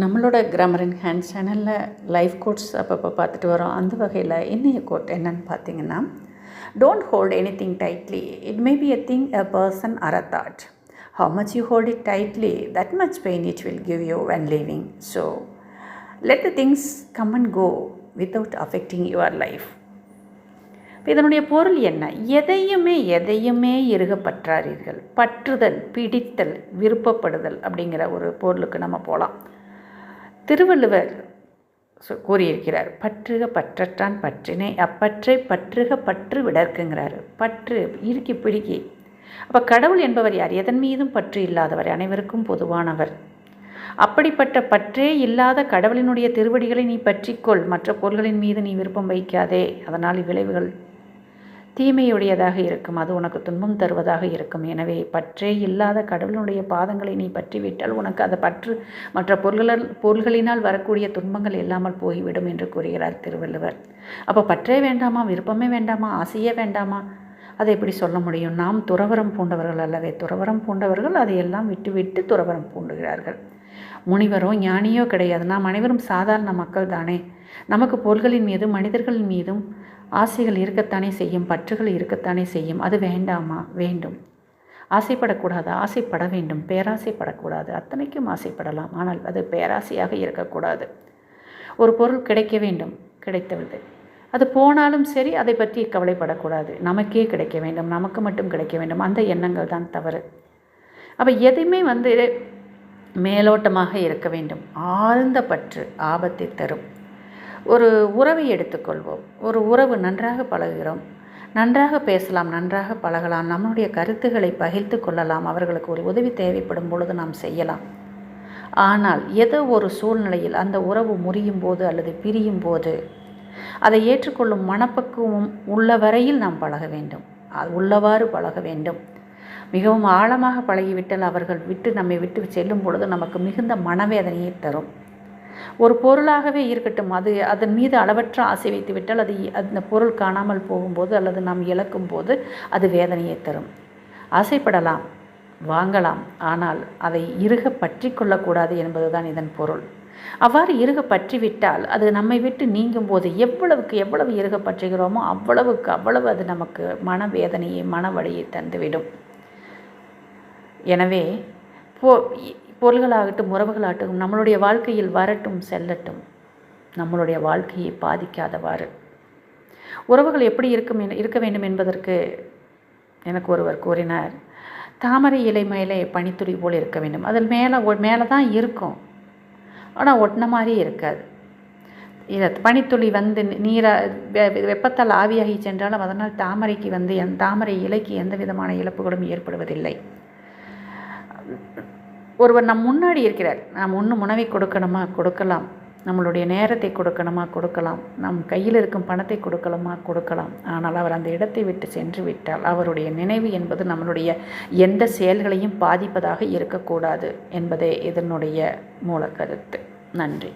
நம்மளோட grammar hand சேனலில் life quotes அப்பப்போ பார்த்துட்டு வரோம். அந்த வகையில் இன்றைய கோட் என்னன்னு பார்த்தீங்கன்னா don't hold anything tightly it may be a thing a person or a thought how much you hold it tightly that much pain it will give you when leaving so let the things come and go without affecting your life இப்போ இதனுடைய பொருள் என்ன? எதையுமே எதையுமே இருக பற்றாரீர்கள் பற்றுதல் பிடித்தல் விருப்பப்படுதல் அப்படிங்கிற ஒரு பொருளுக்கு நம்ம போகலாம் திருவள்ளுவர் கூறியிருக்கிறார் பற்றுக பற்றற்றான் பற்றினை அப்பற்றை பற்றுக பற்று விடற்குங்கிறாரு. பற்று இறுக்கி பிடிக்கி. அப்போ கடவுள் என்பவர் யார்? எதன் மீதும் பற்று இல்லாதவர் அனைவருக்கும் பொதுவானவர். அப்படிப்பட்ட பற்றே இல்லாத கடவுளினுடைய திருவடிகளை நீ பற்றிக்கொள் மற்ற பொருள்களின் மீது நீ விருப்பம் வைக்காதே அதனால் விளைவுகள் தீமையுடையதாக இருக்கும். அது உனக்கு துன்பம் தருவதாக இருக்கும். எனவே பற்றே இல்லாத கடவுளுடைய பாதங்களை நீ பற்றிவிட்டால் உனக்கு அந்த பற்று மற்ற பொருள்கள் பொருள்களினால் வரக்கூடிய துன்பங்கள் இல்லாமல் போய்விடும் என்று கூறுகிறார் திருவள்ளுவர். அப்போ பற்றே வேண்டாமா? விருப்பமே வேண்டாமா? ஆசையே வேண்டாமா? அதை எப்படி சொல்ல முடியும்? நாம் துறவரம் பூண்டவர்கள் அல்லவே துறவரம் பூண்டவர்கள் அதையெல்லாம் விட்டுவிட்டு துறவரம் பூண்டுகிறார்கள். முனிவரோ ஞானியோ கிடையாது. நாம் அனைவரும் சாதாரண மக்கள் தானே நமக்கு பொருள்களின் மீதும் மனிதர்களின் மீதும் ஆசைகள் இருக்கத்தானே செய்யும் பற்றுகள் இருக்கத்தானே செய்யும். அது வேண்டாமா? வேண்டும். ஆசைப்படக்கூடாது? ஆசைப்பட வேண்டும். பேராசைப்படக்கூடாது. அத்தனைக்கும் ஆசைப்படலாம். ஆனால் அது பேராசையாக இருக்கக்கூடாது. ஒரு பொருள் கிடைக்க வேண்டும். கிடைத்தது அது போனாலும் சரி அதை பற்றி கவலைப்படக்கூடாது. நமக்கே கிடைக்க வேண்டும். நமக்கு மட்டும் கிடைக்க வேண்டும். அந்த எண்ணங்கள் தான் தவறு. அப்போ எதையுமே வந்து மேலோட்டமாக இருக்க வேண்டும். ஆழ்ந்த பற்று ஆபத்தை தரும். ஒரு உறவை எடுத்துக்கொள்வோம். ஒரு உறவு நன்றாக பழகுகிறோம். நன்றாக பேசலாம் நன்றாக பழகலாம். நம்முடைய கருத்துக்களை பகிர்ந்து கொள்ளலாம். அவர்களுக்கு ஒரு உதவி தேவைப்படும் பொழுது நாம் செய்யலாம். ஆனால் ஏதோ ஒரு சூழ்நிலையில் அந்த உறவு முறியும் போது அல்லது பிரியும் போது அதை ஏற்றுக்கொள்ளும் மனப்பக்குவம் உள்ள வரையில் நாம் பழக வேண்டும். உள்ளவாறு பழக வேண்டும். மிகவும் ஆழமாக பழகிவிட்டால் அவர்கள் விட்டு நம்மை விட்டு செல்லும் பொழுது நமக்கு மிகுந்த மனவேதனையை தரும். ஒரு பொருளாகவே இருக்கட்டும் அது அதன் மீது அளவற்ற ஆசை வைத்து விட்டால் அது அந்த பொருள் காணாமல் போகும்போது அல்லது நாம் இழக்கும் போது அது வேதனையை தரும். ஆசைப்படலாம் வாங்கலாம் ஆனால் அதை இறுக பற்றி கொள்ளக்கூடாது என்பதுதான் இதன் பொருள். அவ்வாறு இறுக பற்றிவிட்டால் அது நம்மை விட்டு நீங்கும் போது எவ்வளவுக்கு எவ்வளவு இறுக பற்றுகிறோமோ அவ்வளவுக்கு அவ்வளவு அது நமக்கு மனவேதனையை மனவழியை தந்துவிடும். எனவே போ பொருள்களாகட்டும் உறவுகளாகட்டும் நம்மளுடைய வாழ்க்கையில் வரட்டும் செல்லட்டும். நம்மளுடைய வாழ்க்கையை பாதிக்காதவாறு. உறவுகள் எப்படி இருக்கும் இருக்க வேண்டும் என்பதற்கு எனக்கு ஒருவர் கூறினார். தாமரை இலை மேலே பனித்துளி போல் இருக்க வேண்டும். அதில் மேலே மேலே தான் இருக்கும். ஆனால் ஒட்டின மாதிரி இருக்காது. இதை பனித்துளி வந்து நீரா வெ- வெப்பத்தால் ஆவியாகி சென்றாலும் அதனால் தாமரைக்கு வந்து என் தாமரை இலைக்கு எந்த விதமான இழப்புகளும் ஏற்படுவதில்லை. ஒருவர் நம் முன்னாடி இருக்கிறார். நாம் ஒன்றும் உணவை கொடுக்கணுமா? கொடுக்கலாம். நம்மளுடைய நேரத்தை கொடுக்கணுமா? கொடுக்கலாம். நம் கையில் இருக்கும் பணத்தை கொடுக்கலாமா? கொடுக்கலாம். ஆனால் அவர் அந்த இடத்தை விட்டு சென்று விட்டால் அவருடைய நினைவு என்பது நம்மளுடைய எந்த செயல்களையும் பாதிப்பதாக இருக்கக்கூடாது என்பதே இதனுடைய மூல கருத்து. நன்றி.